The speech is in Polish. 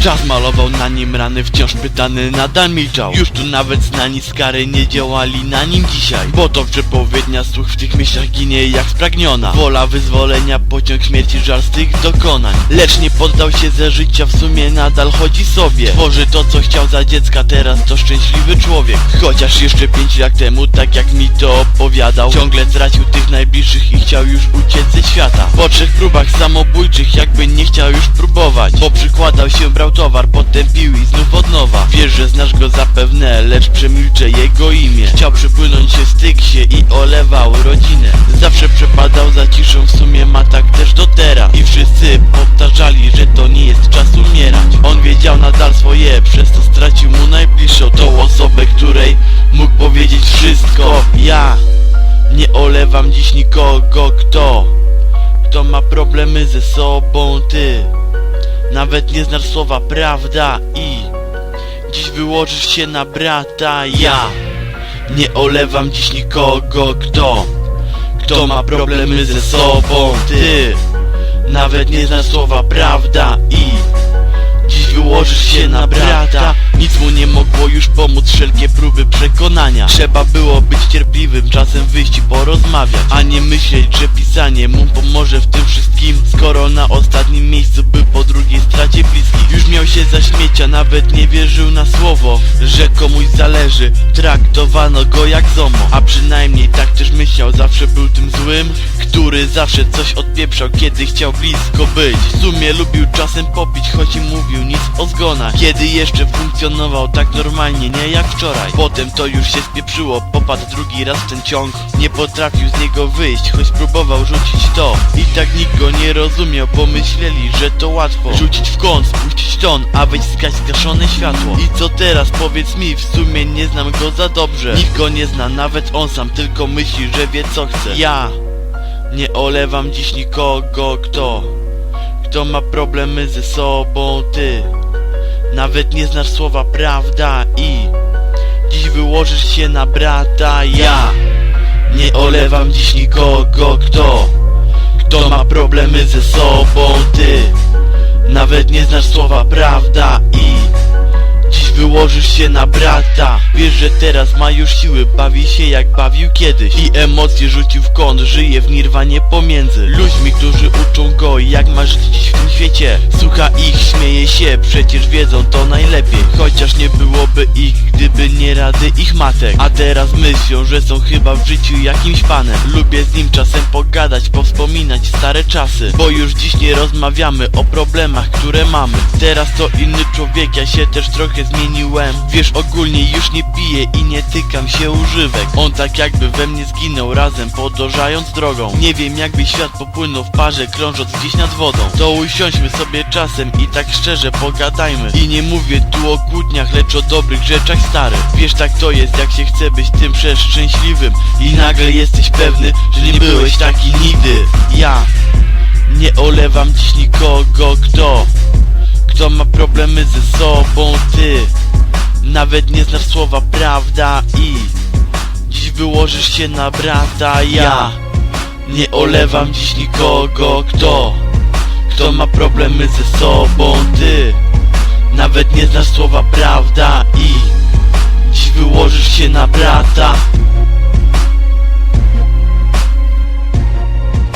Czas malował na nim rany, wciąż pytany nadal milczał. Już tu nawet znani z kary nie działali na nim dzisiaj. Bo to przepowiednia, słuch w tych myślach ginie jak spragniona. Wola wyzwolenia, pociąg śmierci, żal z tych dokonań. Lecz nie poddał się ze życia, w sumie nadal chodzi sobie. Tworzy to co chciał za dziecka, teraz to szczęśliwy człowiek. Chociaż jeszcze pięć lat temu, tak jak mi to opowiadał Ciągle tracił tych najbliższych i chciał już uciec ze świata. Po trzech próbach samobójczych, jakby nie chciał już próbować. Bo przykładał się, brał towar, potem pił i znów od nowa. Wiesz, że znasz go zapewne, lecz przemilczę jego imię. Chciał przypłynąć się, styk się i olewał rodzinę. Zawsze przepadał za ciszą, w sumie ma tak też do teraz I wszyscy powtarzali, że to nie jest czas umierać. On wiedział nadal swoje, przez to stracił mu najbliższą Tą osobę, której mógł powiedzieć wszystko. Ja nie olewam dziś nikogo, kto Kto ma problemy ze sobą, ty Nawet nie znasz słowa prawda i Dziś wyłożysz się na brata, ja. Nie olewam dziś nikogo, kto Kto ma problemy ze sobą, ty Nawet nie znasz słowa prawda i Dziś wyłożysz się na brata. Nic mu nie mogło już pomóc wszelkie próby przekonania. Trzeba było być cierpliwym, czasem wyjść i porozmawiać A nie myśleć, że pisanie mu pomoże w tym wszystkim. Skoro na ostatnim miejscu bliskich Już śmiecia, nawet nie wierzył na słowo Że komuś zależy, traktowano go jak zomo A przynajmniej tak też myślał, zawsze był tym złym Który zawsze coś odpieprzał, kiedy chciał blisko być. W sumie lubił czasem popić, choć i mówił nic o zgonach. Kiedy jeszcze funkcjonował tak normalnie, nie jak wczoraj. Potem to już się spieprzyło, popadł drugi raz w ten ciąg. Nie potrafił z niego wyjść, choć próbował rzucić to. I tak nikt go nie rozumiał, bo myśleli, że to łatwo. Rzucić w kąt, spuścić ton, a zgaszone światło. I co teraz, powiedz mi, w sumie nie znam go za dobrze. Nikt go nie zna, nawet on sam, tylko myśli, że wie co chce. Ja nie olewam dziś nikogo, kto Kto ma problemy ze sobą, ty Nawet nie znasz słowa prawda i Dziś wyłożysz się na brata, ja Nie olewam dziś nikogo, kto Kto ma problemy ze sobą, ty Nawet nie znasz słowa prawda i Dziś wyłożysz się na brata. Wiesz, że teraz ma już siły Bawi się jak bawił kiedyś. I emocje rzucił w kąt Żyje w nirwanie pomiędzy Ludźmi, którzy uczą go Jak ma żyć dziś świecie. Słucha ich, śmieje się Przecież wiedzą to najlepiej. Chociaż nie byłoby ich Gdyby nie rady ich matek. A teraz myślą, że są chyba w życiu jakimś panem. Lubię z nim czasem pogadać Powspominać stare czasy. Bo już dziś nie rozmawiamy O problemach, które mamy. Teraz to inny człowiek Ja się też trochę zmieniłem. Wiesz, ogólnie już nie piję i nie tykam się używek. On tak jakby we mnie zginął razem podążając drogą. Nie wiem jakby świat popłynął w parze krążąc gdzieś nad wodą. To usiądźmy sobie czasem i tak szczerze pogadajmy. I nie mówię tu o kłótniach, lecz o dobrych rzeczach stary. Wiesz tak to jest jak się chce być tym przeszczęśliwym. I nagle jesteś pewny, że nie byłeś taki nigdy. Ja nie olewam dziś nikogo, kto kto ma problemy ze sobą, ty. Nawet nie znasz słowa prawda i Dziś wyłożysz się na brata, ja Nie olewam dziś nikogo, kto Kto ma problemy ze sobą, ty. Nawet nie znasz słowa prawda i Dziś wyłożysz się na brata